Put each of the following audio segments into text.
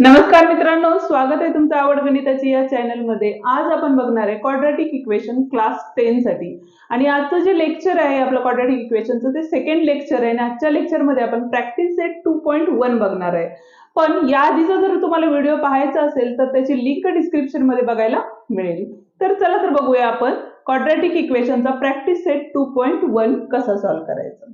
नमस्कार मित्रांनो स्वागत आहे तुमचं आवड गणिताची या चॅनलमध्ये. आज आपण बघणार आहे क्वाड्रॅटिक इक्वेशन क्लास टेन साठी. आणि आजचं जे लेक्चर आहे आपलं क्वाड्रॅटिक इक्वेशनचं ते सेकंड लेक्चर आहे आणि आजच्या लेक्चरमध्ये आपण practice set two point one बघणार आहे. पण या आधीचा जर तुम्हाला व्हिडिओ पाहायचा असेल तर त्याची लिंक डिस्क्रिप्शनमध्ये बघायला मिळेल. तर चला तर बघूया आपण quadratic इक्वेशनचा practice set two point one कसा सॉल्व्ह करायचा.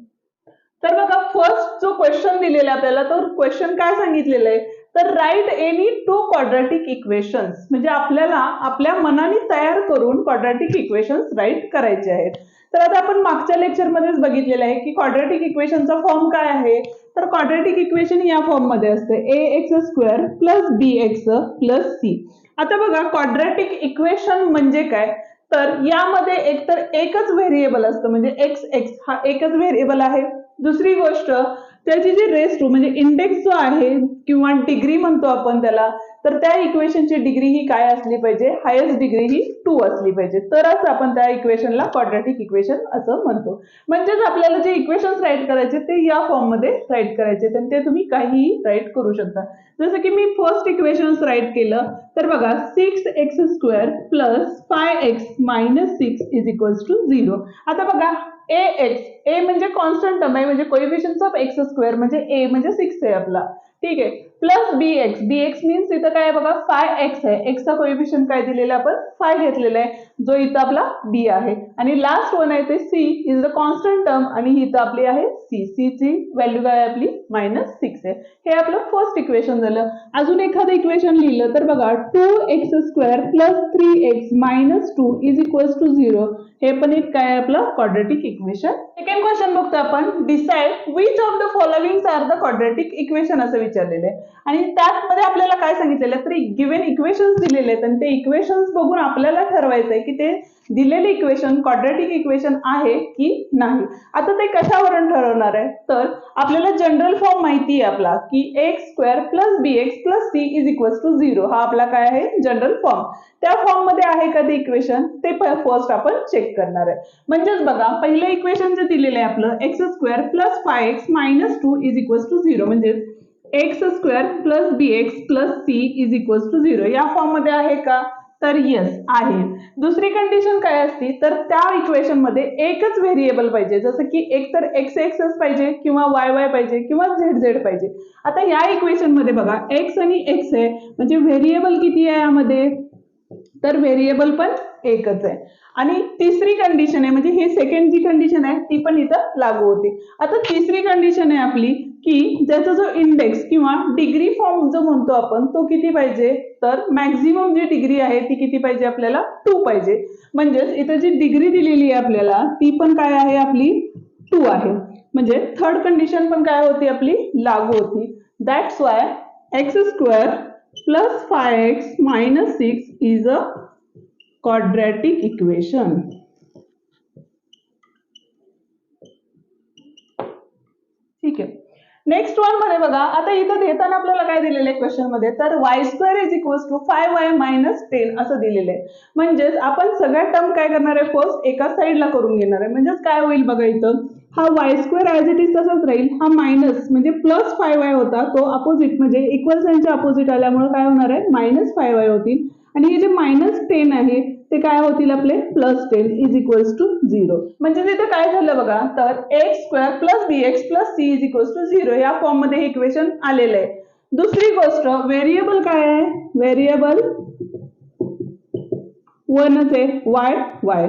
तर बघा फर्स्ट जो क्वेश्चन दिलेला आहे आपल्याला तर क्वेश्चन काय सांगितलेला आहे? तर write any two quadratic equations म्हणजे आपल्याला आपल्या मनाने तयार करून क्वाड्रॅटिक इक्वेशन्स राईट करायचे आहेत. तर आता आपण मागच्या लेक्चरमध्येच बघितलेलं आहे की क्वाड्रॅटिक इक्वेशनचा फॉर्म काय आहे? तर क्वाड्रॅटिक इक्वेशन या फॉर्ममध्ये असते. A x square plus b x plus c आता बघा क्वाड्रॅटिक इक्वेशन म्हणजे काय? तर यामध्ये एकतर एकच व्हेरिएबल असतं. म्हणजे एक्स एक्स हा एकच व्हेरिएबल आहे. दुसरी गोष्ट त्याची जी रेस्ट म्हणजे इंडेक्स जो आहे किंवा डिग्री म्हणतो आपण त्याला तर त्या इक्वेशनची डिग्री ही काय असली पाहिजे? हायेस्ट डिग्री ही टू असली पाहिजे. तरच आपण त्या इक्वेशनला क्वाड्रॅटिक इक्वेशन असं म्हणतो. म्हणजेच आपल्याला जे इक्वेशन्स राईट करायचे ते या फॉर्ममध्ये राईट करायचे आणि ते तुम्ही काहीही राईट करू शकता. जसं की मी फर्स्ट इक्वेशन्स राईट केलं तर बघा six x square plus five x minus six is equals to zero आता बघा ए एक्स ए म्हणजे कॉन्स्टंट टर्म आहे म्हणजे कोइफिशियन्स ऑफ एक्स स्क्वेअर म्हणजे ए म्हणजे सिक्स आहे आपला. ठीक आहे. Plus b x b x means इथं काय आहे बघा फाय एक्स आहे. एक्सचा कोइफिशियन काय दिलेला आपण? फाय घेतलेला आहे जो इथं आपला बी आहे. आणि लास्ट वन आहे ते c is the constant term आणि ही इथं आपली आहे सी सी ची व्हॅल्यू काय आपली? मायनस सिक्स आहे. हे आपलं फर्स्ट इक्वेशन झालं. अजून एखादं इक्वेशन लिहिलं तर बघा two x square plus three x minus two is equals to zero हे पण एक काय आपलं? क्वाड्रेटिक इक्वेशन सेकंड क्वेश्चन बघतो आपण. Decide which of the following are the quadratic equation असं विचारलेलं आहे. आणि त्यामध्ये आपल्याला काय सांगितलेलं तर गिव्हन इक्वेशन्स दिलेले आहेत. आणि ते इक्वेशन्स बघून आपल्याला ठरवायचं आहे की ते दिलेले इक्वेशन क्वाड्रेटिक इक्वेशन आहे की नाही. आता ते कशावरून ठरवणार आहे? तर आपल्याला जनरल फॉर्म माहिती आहे आपला की x square plus b x plus c is equals to zero हा आपला काय आहे? जनरल फॉर्म त्या फॉर्ममध्ये आहे का ते इक्वेशन ते फर्स्ट आपण चेक करणार आहे. म्हणजेच बघा पहिलं इक्वेशन जे दिलेलं आहे आपलं x square plus five x minus two is equals to zero म्हणजेच x square plus b x plus c is equals to zero या फॉर्ममध्ये आहे का? तर येस आहे. दुसरी कंडिशन काय असती? तर त्या इक्वेशनमध्ये एकच व्हेरिएबल पाहिजे. जसं की एक तर एक्स एक्सच पाहिजे किंवा वाय वाय पाहिजे किंवा झेड झेड पाहिजे. आता या इक्वेशनमध्ये बघा एक्स आणि एक्स आहे म्हणजे व्हेरिएबल किती आहे यामध्ये? तर व्हेरिएबल पण एकच आहे. आणि तिसरी कंडिशन आहे म्हणजे ही सेकंड जी कंडिशन आहे ती पण इथं लागू होते. आता तिसरी कंडिशन आहे आपली की ज्याचा जो इंडेक्स किंवा डिग्री फॉर्म जो म्हणतो आपण तो किती पाहिजे? तर मॅक्झिमम जी डिग्री आहे ती किती पाहिजे आपल्याला? टू पाहिजे. म्हणजेच इथं जी डिग्री दिलेली आहे आपल्याला ती पण काय आहे आपली? टू आहे. म्हणजे थर्ड कंडिशन पण काय होती आपली? लागू होती. That's why x square plus five x minus six is a quadratic equation. ठीक आहे नेक्स्ट वनमध्ये बघा आता इथं देताना आपल्याला काय दिलेलं आहे क्वेश्चनमध्ये? तर y square is equals to five y minus ten असं दिलेलं आहे. म्हणजेच आपण सगळ्या टर्म काय करणार आहे? फर्स्ट एका साईडला करून घेणार आहे. म्हणजेच काय होईल बघा इथं? हा y square as it is तसंच राहील. हा मायनस म्हणजे प्लस फाय वाय होता. तो अपोजिट म्हणजे इक्वल साईनच्या अपोजिट आल्यामुळे काय होणार आहे? मायनस फाय वाय होतील. आणि हे जे मायनस टेन आहे ते काय होतील आपले? Plus ten is equals to zero म्हणजे तिथे काय झालं बघा? तर x square plus b x plus c is equals to zero या फॉर्ममध्ये हे इक्वेशन आलेलं आहे. दुसरी गोष्ट व्हेरिएबल काय आहे? व्हेरिएबल वनच आहे. वाय वाय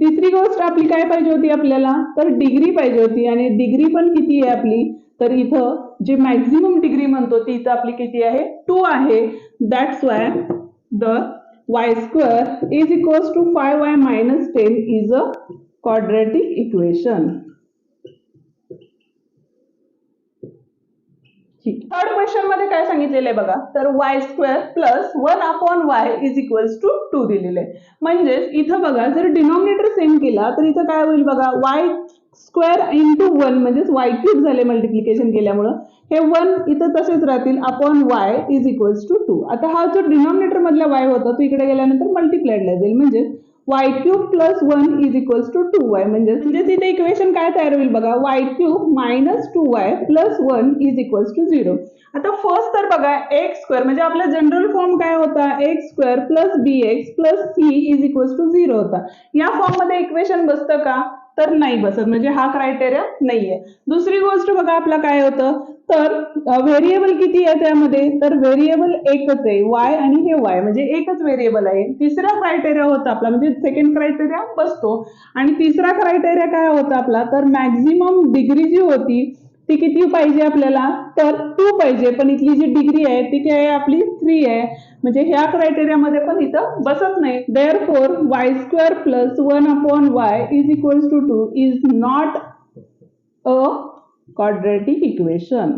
तिसरी गोष्ट आपली काय पाहिजे होती आपल्याला? तर डिग्री पाहिजे होती. आणि डिग्री पण किती आहे आपली? तर इथं जे मॅक्झिमम डिग्री म्हणतो ती इथं आपली किती आहे? टू आहे. That's why the y square is equals to 5y minus 10 is a quadratic equation. Third क्वेश्चनमध्ये काय सांगितलेलं आहे बघा? तर y square plus one upon y is equals to two दिलेलं आहे. म्हणजेच इथं बघा जर डिनॉमिनेटर सेम केला तर इथं काय होईल बघा? वाय स्क्वेअर इंटू वन म्हणजेच वाय क्यूब झाले मल्टिप्लिकेशन केल्यामुळं. हे वन इथं तसेच राहतील upon y is equals to two आता हा जो डिनॉमिनेटर मधला वाय होता तो इकडे गेल्यानंतर मल्टिप्लाइडला जाईल. म्हणजे y cube plus one is equals to two y म्हणजे म्हणजे तिथे इक्वेशन काय तयार होईल बघा? Y cube minus two y plus one is equals to zero आता फर्स्ट तर बघा एक्स स्क्वेअर म्हणजे आपला जनरल फॉर्म काय होता? X square plus b x plus c is equals to zero होता. या फॉर्ममध्ये इक्वेशन बसतं का? तर नाही बसत. म्हणजे हा क्रायटेरिया नाहीये. दुसरी गोष्ट बघा आपला काय होतं? तर व्हेरिएबल किती आहे त्यामध्ये? तर व्हेरिएबल एकच आहे. वाय आणि हे वाय म्हणजे एकच व्हेरिएबल आहे. तिसरा क्रायटेरिया होता आपला. म्हणजे सेकंड क्रायटेरिया बसतो. आणि तिसरा क्रायटेरिया काय होता आपला? तर मॅक्झिमम डिग्री जी होती ती किती पाहिजे आपल्याला? तर टू पाहिजे. पण इथली जी डिग्री आहे ती काय आहे आपली थ्री आहे. म्हणजे ह्या क्रायटेरियामध्ये पण इथं बसत नाही. Therefore y square plus one upon y is equals to two is not a quadratic equation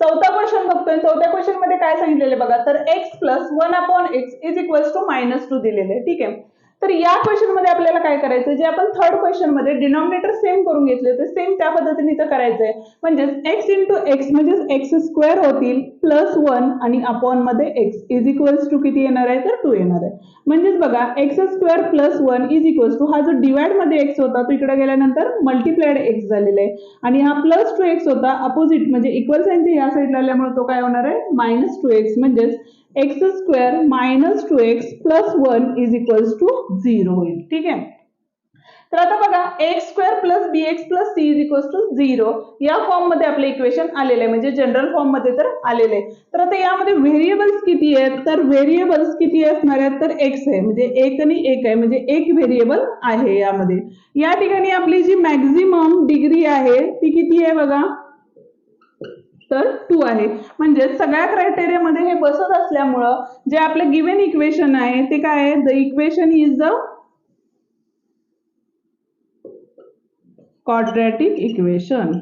चौथा क्वेश्चन बघतोय. चौथ्या क्वेश्चनमध्ये काय सांगितलेले बघा? तर x plus one upon x is equals to minus two दिलेले ठीक आहे. तर या क्वेश्चनमध्ये आपल्याला काय करायचं जे आपण थर्ड क्वेश्चनमध्ये डिनॉमिनेटर सेम करून घेतले ते सेम त्या पद्धतीने इथं करायचंय. म्हणजेच एक्स इंटू एक्स म्हणजेच एक्स स्क्वेअर होतील. प्लस वन आणि अपॉनमध्ये एक्स इज इक्वल्स टू किती येणार आहे? तर टू येणार आहे. म्हणजेच बघा x square plus one is equals to हा जो डिवाइडमध्ये एक्स होता तो इकडे गेल्यानंतर मल्टिप्लाइड एक्स झालेला आहे. आणि हा प्लस टू एक्स होता अपोजिट म्हणजे इक्वल साईनच्या या साईडला आल्यामुळे तो काय होणार आहे? मायनस टू एक्स म्हणजेच x square minus two x plus one is equals to zero होईल. ठीक आहे? तर आता बघा x square plus b x plus c is equals to zero या फॉर्ममध्ये आपलं इक्वेशन आलेलं आहे. म्हणजे जनरल फॉर्ममध्ये तर आलेलं आहे. तर आता यामध्ये व्हेरिएबल्स किती आहेत? तर व्हेरिएबल्स किती असणार आहेत? तर एक्स आहे. म्हणजे एक आणि एक आहे. म्हणजे एक व्हेरिएबल आहे यामध्ये. या ठिकाणी आपली जी मॅक्झिमम डिग्री आहे ती किती आहे बघा? तर टू आहे. म्हणजे सगळ्या क्रायटेरियामध्ये हे बसत असल्यामुळं जे आपलं गिवन इक्वेशन आहे ते काय आहे? The equation is the quadratic equation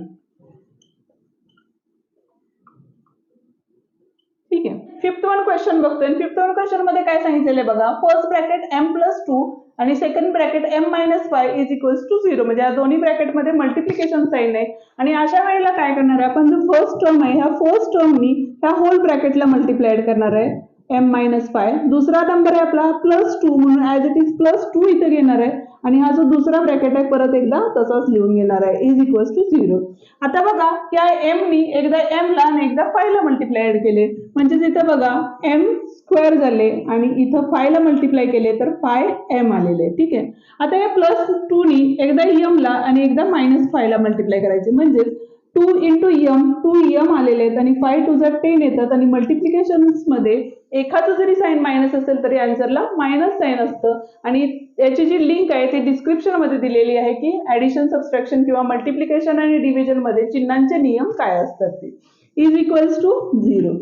ठीक आहे. फिफ्थ वन क्वेश्चन बघतोय. फिफ्थ वन क्वेश्चनमध्ये काय सांगितलेलं आहे बघा? First bracket m plus two आणि second bracket m minus five is equals to zero म्हणजे या दोन्ही ब्रॅकेटमध्ये मल्टिप्लिकेशन साईन आहे. आणि अशा वेळेला काय करणार आहे आपण? जो फर्स्ट टर्म आहे ह्या फर्स्ट टर्मनी ह्या होल ब्रॅकेटला मल्टिप्लाइड करणार आहे. एम मायनस फाय दुसरा नंबर आहे आपला प्लस टू म्हणून as it is plus two इथे घेणार आहे. आणि हा जो दुसरा ब्रॅकेट आहे परत एकदा तसाच लिहून घेणार आहे. इज इक्वल्स टू झिरो आता बघा या एमनी एकदा एम ला आणि एकदा फाय ला ऍड केले. म्हणजे इथं बघा एम स्क्वेअर झाले आणि इथं फाय ला मल्टिप्लाय केले तर फाय एम आलेले ठीक आहे? आता या प्लस टू नी एकदा एम ला आणि एकदा मायनस फाय ला मल्टिप्लाय करायचे. म्हणजेच two into m two m आलेले आहेत आणि फाय टू जर टेन येतात आणि मल्टिप्लिकेशनमध्ये एखादं जरी साईन मायनस असेल तरी आन्सरला मायनस साईन असतं. आणि याची जी लिंक आहे ती डिस्क्रिप्शनमध्ये दिलेली आहे की ऍडिशन सबस्ट्रॅक्शन किंवा मल्टिप्लिकेशन आणि डिव्हिजनमध्ये चिन्हांचे नियम काय असतात ते? इज इक्वल्स टू झिरो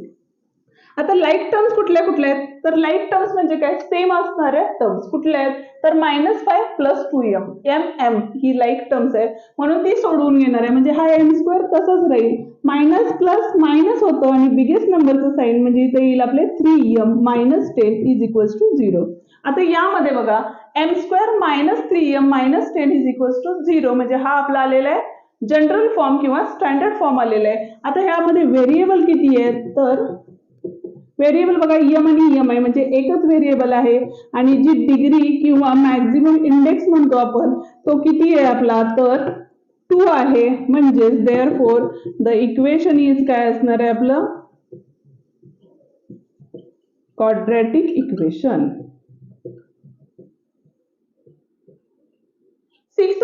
आता लाईक टर्म्स कुठल्या कुठल्या आहेत? तर लाईक टर्म्स म्हणजे काय? सेम असणाऱ्या टर्म्स कुठल्या आहेत? तर minus five plus two m m m ही लाईक टर्म्स आहे म्हणून ती सोडवून घेणार आहे. म्हणजे हा एम स्क्वेअर तसंच राहील. मायनस प्लस मायनस होतं आणि बिगेस्ट नंबरचं साईन म्हणजे इथे येईल आपले three m minus ten is equals to zero आता यामध्ये बघा. M square minus three m minus ten is equals to zero म्हणजे हा आपला आलेला आहे. जनरल फॉर्म किंवा स्टँडर्ड फॉर्म आलेला आहे. आता ह्यामध्ये व्हेरिएबल किती आहेत? तर व्हेरिएबल बघा यम आणि यम आहे म्हणजे एकच व्हेरिएबल आहे. आणि जी डिग्री किंवा मॅक्झिमम इंडेक्स म्हणतो आपण तो किती आहे आपला? तर टू आहे. म्हणजेच therefore the equation is काय असणार आहे आपलं? क्वाड्रॅटिक इक्वेशन सिक्स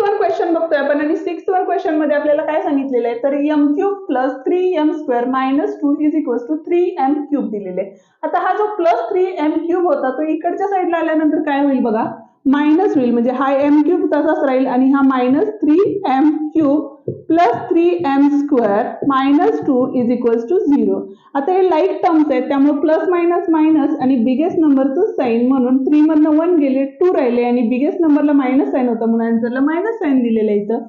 क्वेश्चन बघतोय आपण. आणि सिक्स वर क्वेश्चनमध्ये आपल्याला काय सांगितलेलं आहे? तर m cube plus three m square minus two is equal to three m cube दिलेले आता हा जो प्लस थ्री एम क्यूब होता तो इकडच्या साईडला आल्यानंतर काय होईल बघा? मायनस होईल. म्हणजे हा एम क्यूब तसाच राहील आणि हा minus three m cube plus three m square minus two is equals to zero आता हे लाईक टर्म्स आहेत त्यामुळे प्लस मायनस मायनस आणि बिगेस्ट नंबरचं साईन म्हणून थ्री मधनं वन गेले टू राहिले आणि बिगेस्ट नंबरला मायनस साईन होता म्हणून आन्सरला मायनस साईन दिलेलं आहे इथं.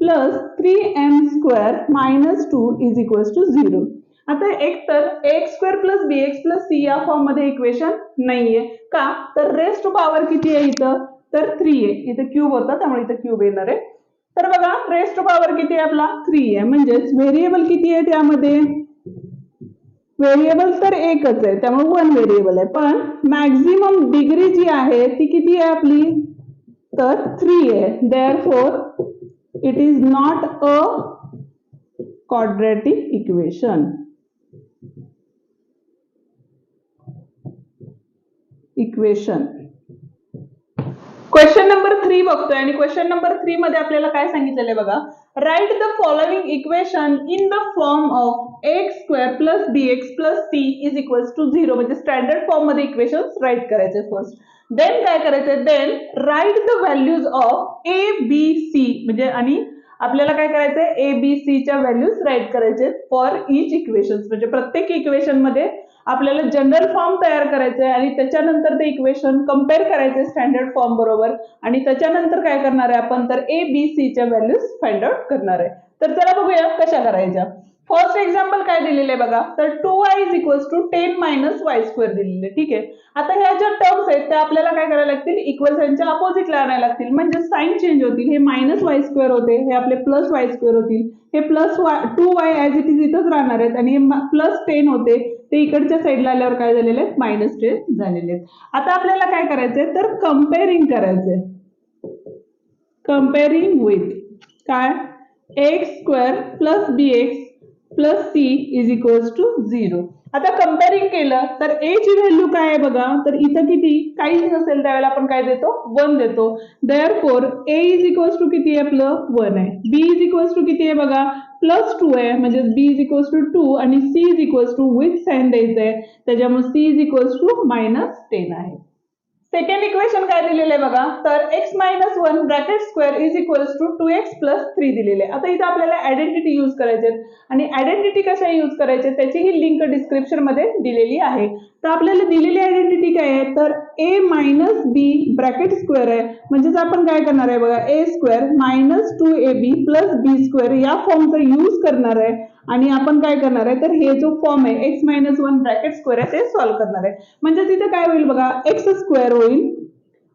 Plus three m square minus two is equals to zero आता एक तर x square plus b x plus c या फॉर्ममध्ये इक्वेशन नाहीये. का? तर रेस्ट पॉवर किती आहे इथं? तर थ्री आहे. इथं क्यूब होता त्यामुळे इथं क्यूब येणार आहे. तर बघा रेस्ट पॉवर किती आहे आपला? थ्री आहे. म्हणजेच व्हेरिएबल किती आहे त्यामध्ये? व्हेरिएबल तर एकच आहे. त्यामुळे वन व्हेरिएबल आहे. पण मॅक्झिमम डिग्री जी आहे ती किती आहे आपली? तर थ्री आहे. Therefore it is not a quadratic equation equation question number three बघतोय आणि क्वेश्चन नंबर थ्री मध्ये आपल्याला काय सांगितलेलं आहे बघा? Write the following equation in the form of x square plus b x plus c is equal to zero म्हणजे standard फॉर्ममध्ये इक्वेशन राईट करायचे फर्स्ट देन काय करायचं? Then write the values of a b c म्हणजे आणि आपल्याला काय करायचंय? ए बी सीच्या व्हॅल्यूज राईट करायचे फॉर इच इक्वेशन म्हणजे प्रत्येक इक्वेशनमध्ये आपल्याला जनरल फॉर्म तयार करायचे आणि त्याच्यानंतर ते इक्वेशन कंपेअर करायचे स्टँडर्ड फॉर्म बरोबर. आणि त्याच्यानंतर काय करणार आहे आपण? तर ए बी सीच्या व्हॅल्यूज फाइंड आउट करणार आहे. तर चला बघूया कशा करायच्या. फर्स्ट एक्झाम्पल काय दिलेलं आहे बघा. तर two y is equals to ten minus y square दिलेले ठीक आहे? आता ह्या ज्या टर्म्स आहेत त्या आपल्याला काय करायला लागतील? इक्वल साईनच्या अपोजिटला आणायला लागतील. म्हणजे साईन चेंज होतील. हे मायनस वाय स्क्वेअर होते. हे आपले प्लस वाय स्क्वेअर होतील. हे plus y two y as it is इथंच राहणार आहेत. आणि हे प्लस टेन होते. ते इकडच्या साईडला आल्यावर काय झालेले आहेत? मायनस टेन झालेले आहेत. आता आपल्याला काय करायचंय? तर कम्पेअरिंग करायचंय. कम्पेअरिंग विथ काय? X square plus b x plus c is equals to zero आता कम्पेअरिंग केलं तर ए ची व्हॅल्यू काय आहे बघा? तर इथं किती? काहीच नसेल त्यावेळेला आपण काय देतो? वन देतो. Therefore a is equals to किती आहे आपलं? वन आहे. बी इज इक्वल्स टू किती आहे बघा? प्लस टू आहे. म्हणजे b is equals to two आणि c is equals to with sign द्यायचं आहे त्याच्यामुळे c is equals to minus ten आहे. सेकंड इक्वेशन काय दिलेलं आहे बघा? तर x minus one bracket square is equals to two x plus three दिलेले आता इथं आपल्याला आयडेंटिटी यूज करायचे आणि आयडेंटिटी कशा यूज करायचे त्याची ही लिंक डिस्क्रिप्शनमध्ये दिलेली आहे. तर आपल्याला दिलेली आयडेंटिटी काय आहे? तर a minus b bracket square आहे. म्हणजेच आपण काय करणार आहे बघा? A square minus two a b plus b square या फॉर्मचा यूज करणार आहे. आणि आपण काय करणार आहे? तर हे जो फॉर्म आहे x minus one bracket square आहे ते सॉल्व्ह करणार आहे. म्हणजे तिथे काय होईल बघा? एक्स स्क्वेअर होईल.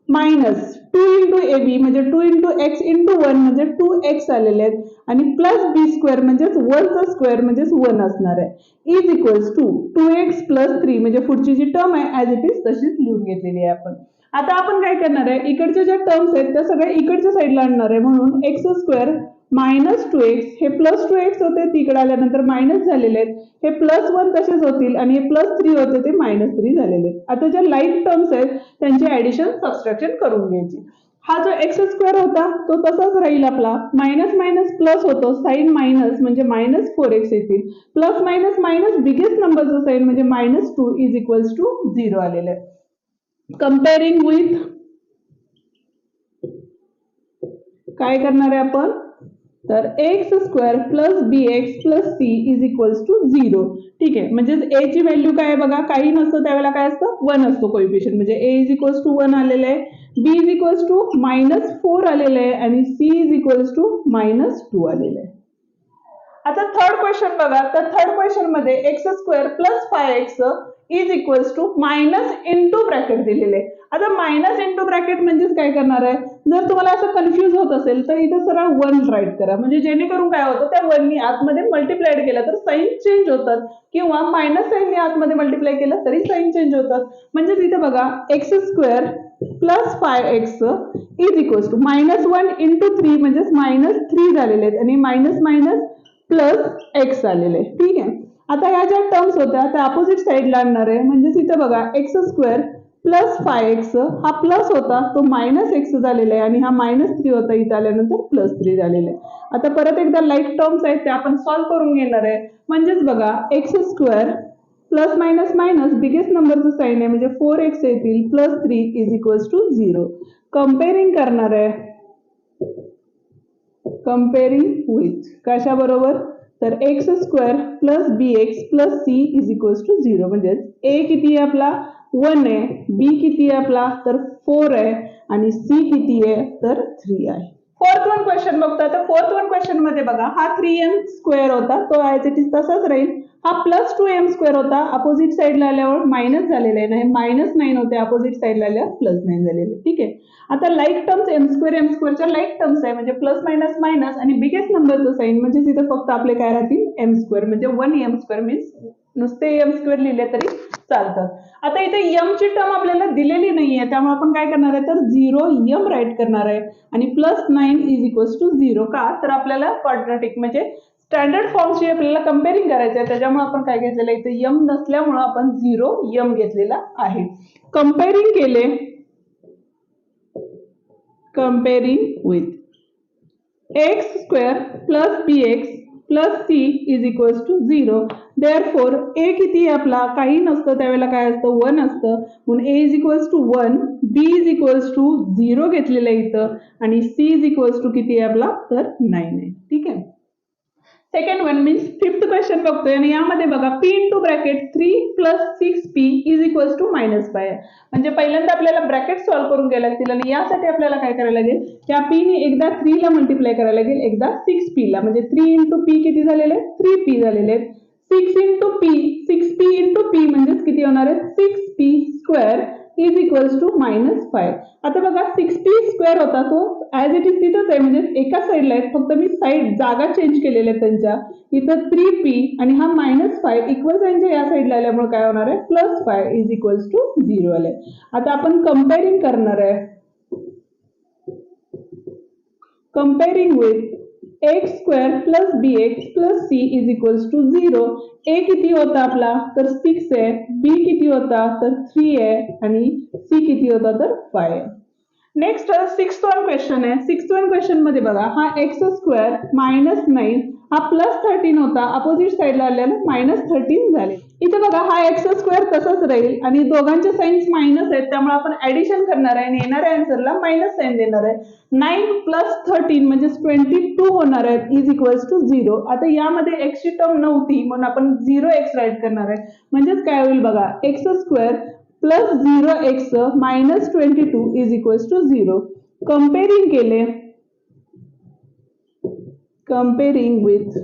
Minus two into a b म्हणजे two into x into one म्हणजे टू एक्स आलेले आहेत. आणि प्लस बी स्क्वेअर म्हणजेच वनचा स्क्वेअर म्हणजेच वन असणार आहे. Is equals to two x plus three म्हणजे पुढची जी टर्म आहे ॲज इट इज तशीच लिहून घेतलेली आहे आपण. आता आपण काय करणार आहे? इकडच्या ज्या टर्म्स आहेत त्या सगळ्या इकडच्या साईडला आणणार आहे. म्हणून x square minus two x हे प्लस टू एक्स होते तिकडे आल्यानंतर मायनस झालेले आहेत. हे प्लस वन तसेच होतील आणि हे प्लस थ्री होते ते मायनस थ्री झालेले आहेत. आता ज्या लाईन टर्म्स आहेत त्यांची ऍडिशन सबस्ट्रॅक्शन करून घ्यायची. हा जो एक्स स्क्वेअर होता तो तसाच राहील आपला. मायनस मायनस प्लस होतो साईन मायनस म्हणजे मायनस फोर एक्स येतील. प्लस मायनस मायनस बिगेस्ट नंबरचं साईन म्हणजे minus two is equals to zero आलेलं आहे कम्पेअरिंग विथ काय करणार आहे आपण? तर x square plus b x plus c is equals to zero ठीक आहे. म्हणजे ए ची व्हॅल्यू काय आहे बघा? काही नसतं त्यावेळेला काय असतं? वन असतो कोइफिशियंट म्हणजे a is equals to one आलेलं आहे b is equals to minus four आलेलं आहे आणि c is equals to minus two आलेलं आहे. आता थर्ड क्वेश्चन बघा. तर third क्वेश्चनमध्ये x square plus five x is equals to minus into bracket दिलेले. आता मायनस इंटू ब्रॅकेट म्हणजेच काय करणार आहे? जर तुम्हाला असं कन्फ्युज होत असेल तर इथं सरळ वन राईट करा. म्हणजे जेणेकरून काय होतं त्या वननी आतमध्ये मल्टिप्लाइड केलं तर साईन चेंज होतात. किंवा मायनस साईनने आतमध्ये मल्टिप्लाय केलं तरी साईन चेंज होतात. म्हणजेच इथे बघा x square plus five x is equals to minus one into three म्हणजेच मायनस थ्री झालेले आहेत. आणि मायनस मायनस प्लस एक्स आलेले आहे ठीक आहे? आता ह्या ज्या टर्म्स होत्या त्या अपोजिट साईडला आणणार आहे. म्हणजेच इथं बघा x square plus five x हा प्लस होता तो मायनस एक्स झालेला आहे आणि हा मायनस थ्री होता इथं आल्यानंतर प्लस थ्री झालेला आहे. आता परत एकदा लाईक टर्म्स आहेत ते आपण सॉल्व्ह करून घेणार आहे. म्हणजेच बघा x square plus minus minus biggest नंबरचं साईन आहे म्हणजे फोर एक्स येतील plus three is equals to zero comparing करणार आहे. कम्पेअरिंग विथ कशाबरोबर? तर x square plus b x plus c is equals to zero म्हणजेच ए किती आहे आपला? वन आहे. बी किती आहे आपला? तर फोर आहे. आणि सी किती आहे? तर थ्री आहे. फोर्थ वन क्वेश्चन बघता तर फोर्थ वन क्वेश्चनमध्ये बघा हा थ्री एम स्क्वेअर होता. तो आहे इट इज तसाच राहील. हा प्लस टू एम स्क्वेअर होता. अपोजिट साईडला आल्यावर मायनस झालेला आहे. नाही मायनस नाईन होते. अपोजिट साईडला आल्यावर प्लस नाईन झालेले ठीक आहे? आता like terms m square m स्क्वेअरच्या like terms आहे. म्हणजे प्लस मायनस मायनस आणि बिगेस्ट नंबरचं साईन म्हणजे तिथं फक्त आपले काय राहतील? एम स्क्वेअर म्हणजे वन एम स्क्वेअर मीन्स नुसते एम स्क्वेअर लिहिले तरी चालतं. आता इथे एम ची टर्म आपल्याला दिलेली नाहीये. त्यामुळे आपण काय करणार आहे? तर झिरो एम राईट करणार आहे. आणि plus nine is equals to zero का? तर आपल्याला क्वाड्रॅटिक म्हणजे स्टँडर्ड फॉर्मची आपल्याला कम्पेअरिंग करायचं आहे त्याच्यामुळे आपण काय घेतलेलं आहे? इथे यम नसल्यामुळं आपण झिरो यम घेतलेला आहे. कम्पेअरिंग केले comparing with x square plus bx x plus c is equals to zero therefore a किती आपला? काही नसतं त्यावेळेला काय असतं? वन असतं. म्हणून a is equals to one b is equals to zero घेतलेलं इथं. आणि सी इज इक्वल्स टू किती आहे आपला? तर नाईन आहे. ठीक आहे? Second one means fifth question बघतोय आणि यामध्ये बघा p two bracket three plus six p is equals to minus five म्हणजे पहिल्यांदा आपल्याला ब्रॅकेट सॉल्व्ह करून घ्यायला लागतील आणि यासाठी आपल्याला काय करायला लागेल? त्या पीने एकदा थ्रीला मल्टिप्लाय करायला लागेल एकदा सिक्स पीला म्हणजे थ्री इंटू पी किती झालेले? थ्री पी झालेले आहेत. Six into p six p into p म्हणजेच किती होणार आहे six p square is equals to minus five आता बघा सिक्स पी स्क्वेअर होता तो. ॲज इट इज तिथंच आहे म्हणजे एका साईडला आहे. फक्त मी साईड जागा चेंज केलेल्या आहेत त्यांच्या. इथं थ्री पी आणि हा मायनस फाय इक्वल त्यांच्या या साईडला आल्यामुळे काय होणार आहे? Plus five is equals to zero आले आता आपण कम्पेअरिंग करणार आहे. Comparing with x square plus b x plus c is equals to zero a किती होता आपला? तर सिक्स आहे बी किती होता? तर थ्री आहे आणि सी किती होता? तर फाय uh, आहे नेक्स्ट सिक्स वन क्वेश्चन आहे. सिक्स वन क्वेश्चनमध्ये बघा. हा एक्स स्क्वेअर मायनस नाईन हा प्लस थर्टीन होता. अपोजिट साईडला आल्यानं मायनस थर्टीन झाले. इथे बघा हा एक्स स्क्वेअर तसंच राहील आणि दोघांचे साईन्स मायनस आहेत त्यामुळे आपण ऍडिशन करणार आहे आणि येणाऱ्या आन्सरला मायनस साईन देणार आहे. नाईन प्लस थर्टीन म्हणजे ट्वेंटी टू होणार आहेत इज इक्वल्स टू झिरो आता यामध्ये एक्सची टर्म नव्हती म्हणून आपण झिरो एक्स राईट करणार आहे. म्हणजेच काय होईल बघा x square plus zero x minus twenty two is equals to zero comparing केले comparing with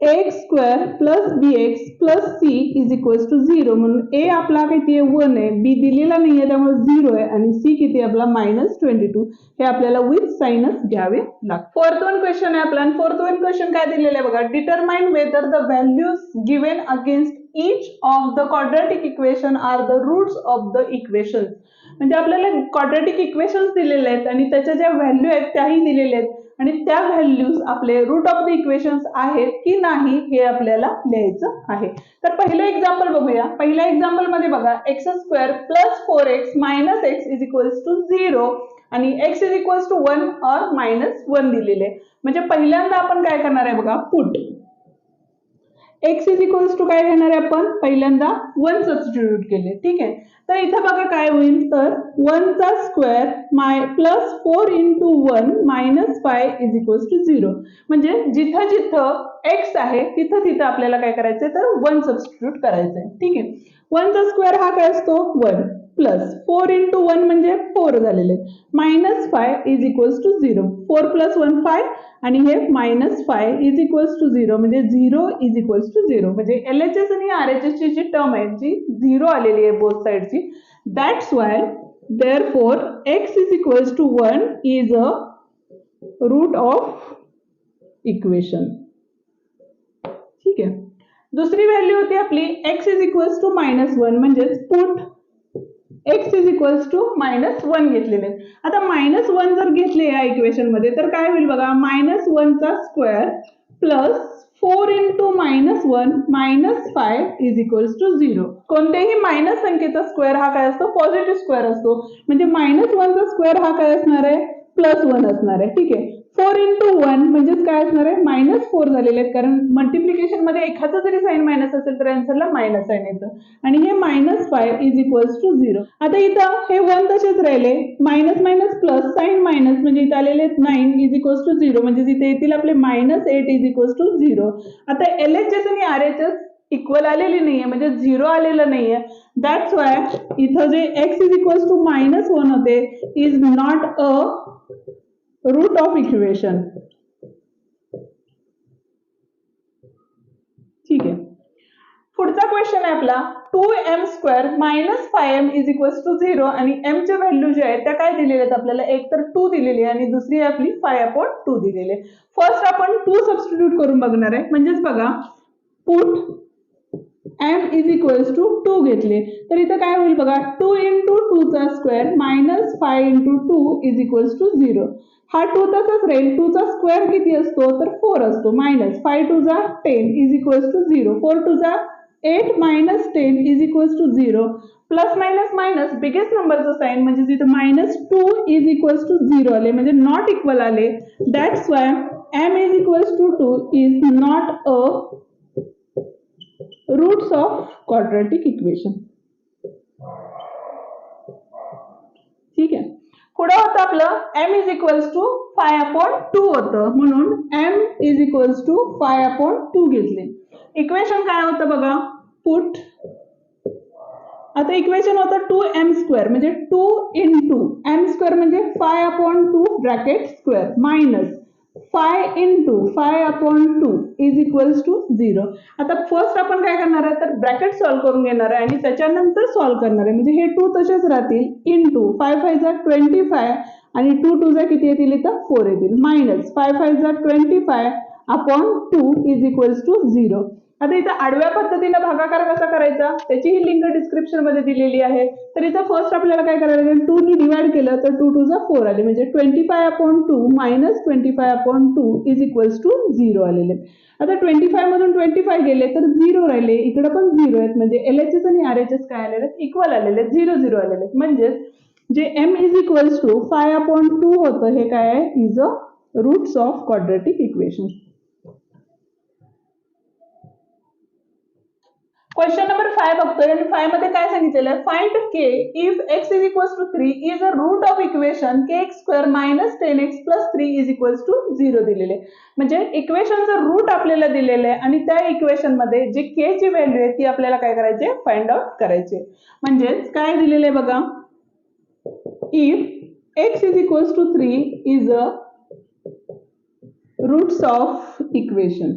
x square plus b x plus c is equals to zero म्हणून ए आपला किती आहे? वन आहे. बी दिलेला नाही आहे त्यामुळे झिरो आहे. आणि सी किती आपला मायनस ट्वेंटी टू हे आपल्याला विथ सायनस घ्यावे लागतात फोर्थ वन क्वेश्चन आहे आपला. आणि फोर्थ वन क्वेश्चन काय दिलेलं आहे बघा? Determine whether the values given against each of the quadratic equation are the roots of the equations. म्हणजे आपल्याला क्वाड्रॅटिक इक्वेशन्स दिलेले आहेत आणि त्याच्या ज्या व्हॅल्यू आहेत त्याही दिलेल्या आहेत. आणि त्या व्हॅल्यूज आपले रूट ऑफ द इक्वेशन्स आहेत की नाही हे आपल्याला लिहायचं आहे. तर पहिलं एक्झाम्पल बघूया. पहिल्या एक्झाम्पलमध्ये बघा x square plus four x minus x is equals to zero आणि x is equals to one और मायनस वन दिलेले. म्हणजे पहिल्यांदा आपण काय करणार आहे बघा put x is equals to काय घेणार आहे आपण? पहिल्यांदा वन सबस्टिट्यूट केले. ठीक आहे? तर इथं बघा काय होईल? तर वनचा square my plus four into one minus five is equals to zero म्हणजे जिथं जिथं एक्स आहे तिथं तिथं आपल्याला काय करायचंय? तर वन सबस्टिट्यूट करायचंय. ठीक आहे? वनचा स्क्वेअर हा काय असतो? One plus four into one म्हणजे फोर झालेले. Minus five is equals to zero four plus one five आणि हे minus five is equals to zero म्हणजे zero is equals to zero म्हणजे एल एच एस आणि आर एच एस ची जी term आहे जी झिरो आलेली आहे both साईडची that's why therefore x is equals to one is a root of equation ठीक आहे. दुसरी व्हॅल्यू होती आपली X is equals to minus one म्हणजेच put X is equals to minus one घेतलेले. आता मायनस वन जर घेतले या इक्वेशनमध्ये तर काय होईल बघा minus वनचा square plus four into minus one minus five is equals to zero कोणत्याही मायनस संख्येचा स्क्वेअर हा काय असतो? पॉझिटिव्ह स्क्वेअर असतो. म्हणजे मायनस वनचा स्क्वेअर हा काय असणार आहे? प्लस वन असणार आहे. ठीक आहे. फोर इंटू वन म्हणजेच काय असणार आहे? मायनस फोर झालेले आहेत. कारण मल्टिप्लिकेशनमध्ये एखादा जरी साईन मायनस असेल तर आन्सरला मायनस साईन येतं. आणि हे minus five is equals to zero आता इथं हे वन तसेच राहिले. Minus minus plus sign minus म्हणजे इथं आलेले आहेत nine is equals to zero म्हणजे इथे येतील आपले minus eight is equals to zero आता एल एच एस आणि आर एच एस इक्वल आलेली नाहीये. म्हणजे झिरो आलेलं नाहीये. दॅट्स वाय इथं जे x is equals to minus one होते is not a root of equation ठीक आहे. पुढचा क्वेश्चन आहे आपला. Two m square minus five m is equals to zero आणि एम चे व्हॅल्यू जे आहेत त्या काय दिलेल्या आहेत आपल्याला? एक तर टू दिलेली आहे आणि दुसरी आहे आपली फाय अपॉन टू दिलेली आहे. फर्स्ट आपण टू सबस्टिट्यूट करून बघणार आहे. म्हणजेच बघा put m is equals to two घेतले. तर इथं काय होईल बघा two into टूचा square minus five into two is equals to zero हा टू तसाच राहील टूचा स्क्वेअर किती असतो? तर फोर असतो. Minus five टूचा ten is equals to zero four टूचा eight minus ten is equals to zero plus minus minus biggest नंबरचं sign म्हणजे जिथं minus two is equals to zero आले म्हणजे नॉट इक्वल आले that's why m is equals to two is not a roots of quadratic equation ठीक आहे. पुढे होतं आपलं m is equals to five upon two होतं. म्हणून m is equals to five upon two घेतले. इक्वेशन काय होतं बघा? पुट आता इक्वेशन होतं टू एम स्क्वेअर म्हणजे two in two m square म्हणजे five upon two bracket square minus five in two five upon two is equals to zero आता first आपण काय करणार आहे? तर ब्रॅकेट सॉल्व्ह करून घेणार आहे आणि त्याच्यानंतर सॉल्व्ह करणार आहे. म्हणजे हे टू तसेच राहतील. इन टू फाय फाय फायचा ट्वेंटी फाय आणि टू टू जर किती येतील इथं? फोर येतील. Minus five फायचा twenty five upon two is equals to zero आता इथं आडव्या पद्धतीनं भागाकार कसा करायचा? त्याची ही लिंक डिस्क्रिप्शनमध्ये दिलेली आहे. तर इथं फर्स्ट आपल्याला काय करायचं टू नी डिवाइड केलं तर टू टू जा फोर आले. म्हणजे twenty five upon two minus twenty five upon two is equals to zero आलेले. आता ट्वेंटी फाय मधून ट्वेंटी फाय गेले तर झिरो राहिले. इकडे पण झिरो आहेत. म्हणजे एल एच एस आणि आर एच एस काय आलेले आहेत? इक्वल आलेले आहेत. झिरो झिरो आलेले आहेत. म्हणजेच जे m is equals to five upon two होतं हे काय आहे? Is a roots of quadratic equation question number five बघतोय. आणि फायमध्ये काय सांगितलेलं आहे? Find k if x is equals to three is a root of equation k x square minus ten x plus three is equals to zero दिलेले. म्हणजे इक्वेशनचं root आपल्याला दिलेलं आहे. आणि त्या इक्वेशनमध्ये जे के ची व्हॅल्यू आहे ती आपल्याला काय करायचे फाइंड आउट करायचे म्हणजेच काय दिलेलं आहे बघा? If x is equals to three is a roots of equation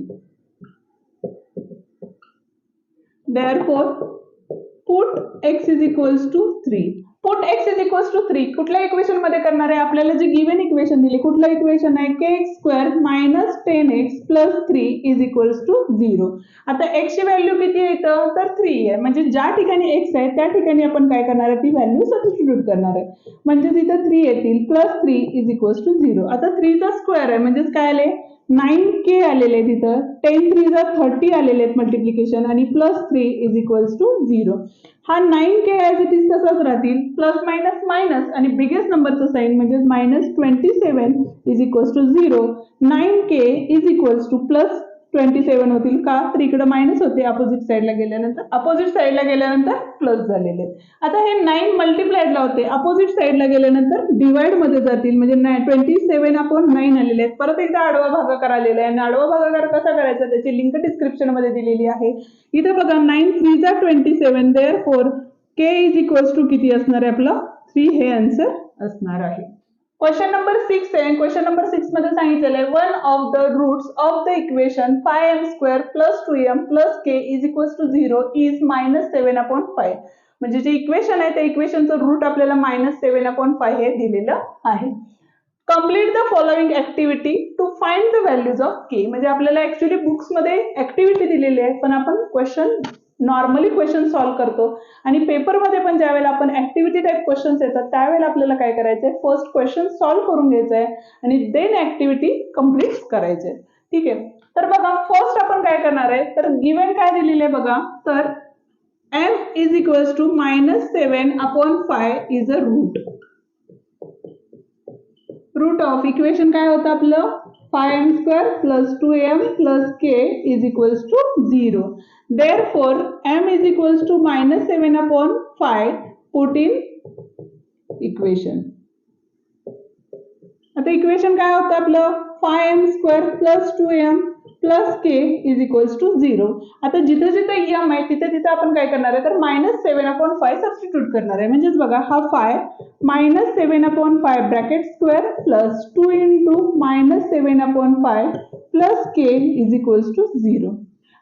therefore put x is equals to 3 put x is equals to 3 कुठल्या इक्वेशनमध्ये करणार आहे? आपल्याला जे गिवन इक्वेशन दिले कुठलं इक्वेशन आहे? K x square minus ten x plus three is equals to zero आता x ची व्हॅल्यू किती येतं तर थ्री आहे. म्हणजे ज्या ठिकाणी x आहे त्या ठिकाणी आपण काय करणार आहे? ती व्हॅल्यू सबस्टिट्यूट करणार आहे. म्हणजे तिथं थ्री येतील plus three is equals to zero आता थ्रीचा स्क्वेअर आहे. म्हणजेच काय आले नाईन के आलेले आहेत तिथं टेन थ्री जर थर्टी आलेले आहेत मल्टिप्लिकेशन आणि plus three is equals to zero हा nine k as it is तसाच राहतील. प्लस मायनस मायनस आणि बिगेस्ट नंबरचं साईन म्हणजे minus twenty seven is equals to zero nine k is equals to plus twenty seven होतील. का? तर इकडं मायनस होते अपोजिट साईडला गेल्यानंतर. अपोजिट साईडला गेल्यानंतर प्लस झालेले आता हे नाईन मल्टिप्लायडला होते. अपोजिट साईडला गेल्यानंतर डिवाइडमध्ये जातील. म्हणजे ट्वेंटी सेवन आपण नाईन आलेले आहेत. परत एकदा आडवा भागाकार आलेला आहे. आणि आडवा भागाकार कसा करायचा? त्याची लिंक डिस्क्रिप्शनमध्ये दिलेली आहे. इथं बघा नाईन थ्री जा twenty seven therefore k is equals to किती असणार आहे आपलं? थ्री हे आन्सर असणार आहे. क्वेश्चन नंबर सिक्स आहे. क्वेश्चन नंबर सिक्समध्ये सांगितलेलं आहे. One of the roots of the equation five m square plus two m plus k is equals to zero is minus seven upon five म्हणजे जे equation आहे त्या इक्वेशनचं रूट आपल्याला मायनस सेवन अपॉइंट फाय हे दिलेलं आहे. Complete the following activity to find the values of k म्हणजे आपल्याला ऍक्च्युली बुक्समध्ये ऍक्टिव्हिटी दिलेली आहे पण आपण क्वेश्चन नॉर्मली क्वेश्चन सॉल्व्ह करतो. आणि पेपरमध्ये पण ज्यावेळेला आपण ऍक्टिव्हिटी टाईप क्वेश्चन्स येतात त्यावेळेला आपल्याला काय करायचं आहे फर्स्ट क्वेश्चन सॉल्व्ह करून घ्यायचं आहे आणि देन ऍक्टिव्हिटी कंप्लीट करायची ठीक आहे? तर बघा फर्स्ट आपण काय करणार आहे? तर गिवन काय दिलेलं आहे बघा? तर m is equals to minus seven upon five is a root root of equation काय होतं आपलं? Five m square plus two m plus k is equals to zero therefore m is equals to minus seven upon five put in equation आता equation काय होतं आपलं? Five m square plus two m plus k is equals to zero आता जिथं जिथं e M आहे तिथे तिथं आपण काय करणार आहे? तर minus seven a point five substitute करणार आहे. म्हणजेच बघा हा five minus seven upon five bracket square plus two into minus seven upon five plus k is equals to zero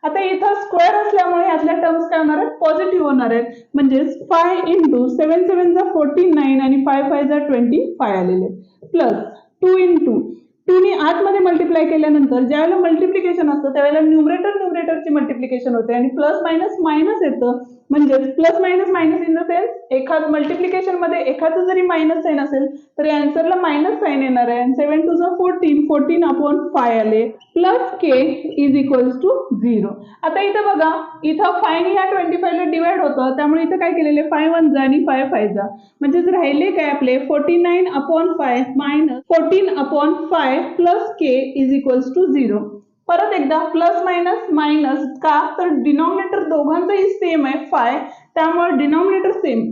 आता इथं स्क्वेअर असल्यामुळे यातल्या टर्म्स काय होणार आहेत? पॉझिटिव्ह होणार आहेत. म्हणजेच फाय इंटू सेवन सेवन जा फोर्टी नाईन आणि फाय फाय जा ट्वेंटी फाय आलेले प्लस टू इंटू टूने आतमध्ये मल्टिप्लाय केल्यानंतर ज्यावेळेला मल्टिप्लिकेशन असतं त्यावेळेला न्युमरेटर न्युमरेटरची मल्टिप्लिकेशन होते. आणि प्लस मायनस मायनस येतं. म्हणजेच plus minus minus in the sense एखाद मल्टिप्लिकेशनमध्ये एखादं जरी मायनस साईन असेल तरी आन्सरला मायनस साईन येणार आहे. सेवन टू झ फोर्टीन फोर्टीन अपॉन फाय आले. Plus k is equals to zero आता इथं बघा इथं फायने ह्या ट्वेंटी फायला डिवाइड होतं. त्यामुळे इथं काय केलेले फाय वन जा आणि फाय फाय जा. म्हणजे राहिले काय आपले? Forty nine upon five minus fourteen upon five plus k is equals to zero परत एकदा प्लस मायनस मायनस का? तर डिनॉमिनेटर दोघांचाही सेम आहे फाय त्यामुळे डिनॉमिनेटर सेम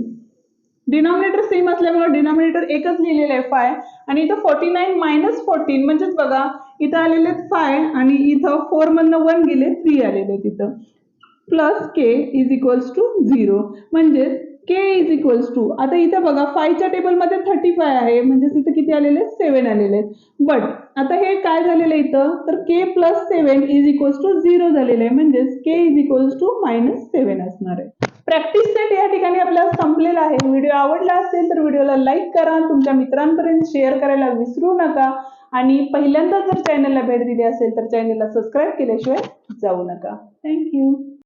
डिनॉमिनेटर सेम असल्यामुळे डिनॉमिनेटर एकच लिहिलेलं आहे फाय आणि इथं फोर्टी नाईन मायनस फोर्टीन म्हणजेच बघा इथं आलेले फाय आणि इथं फोर मधनं वन गेले थ्री आलेले तिथं plus k is equals to zero म्हणजेच के इज इक्वल्स टू आता इथं बघा फायच्या टेबलमध्ये थर्टी फाय आहे. म्हणजेच इथं किती आलेले? सेवन आलेले. आहेत बट आता हे काय झालेलं आहे इथं? तर k plus seven is equals to zero झालेलं आहे. म्हणजेच k is equals to minus seven असणार आहे. प्रॅक्टिस सेट या ठिकाणी आपल्याला संपलेला आहे. व्हिडिओ आवडला असेल तर व्हिडिओला लाईक करा. तुमच्या मित्रांपर्यंत शेअर करायला विसरू नका. आणि पहिल्यांदा जर चॅनलला भेट दिली असेल तर चॅनलला सबस्क्राईब केल्याशिवाय जाऊ नका. थँक्यू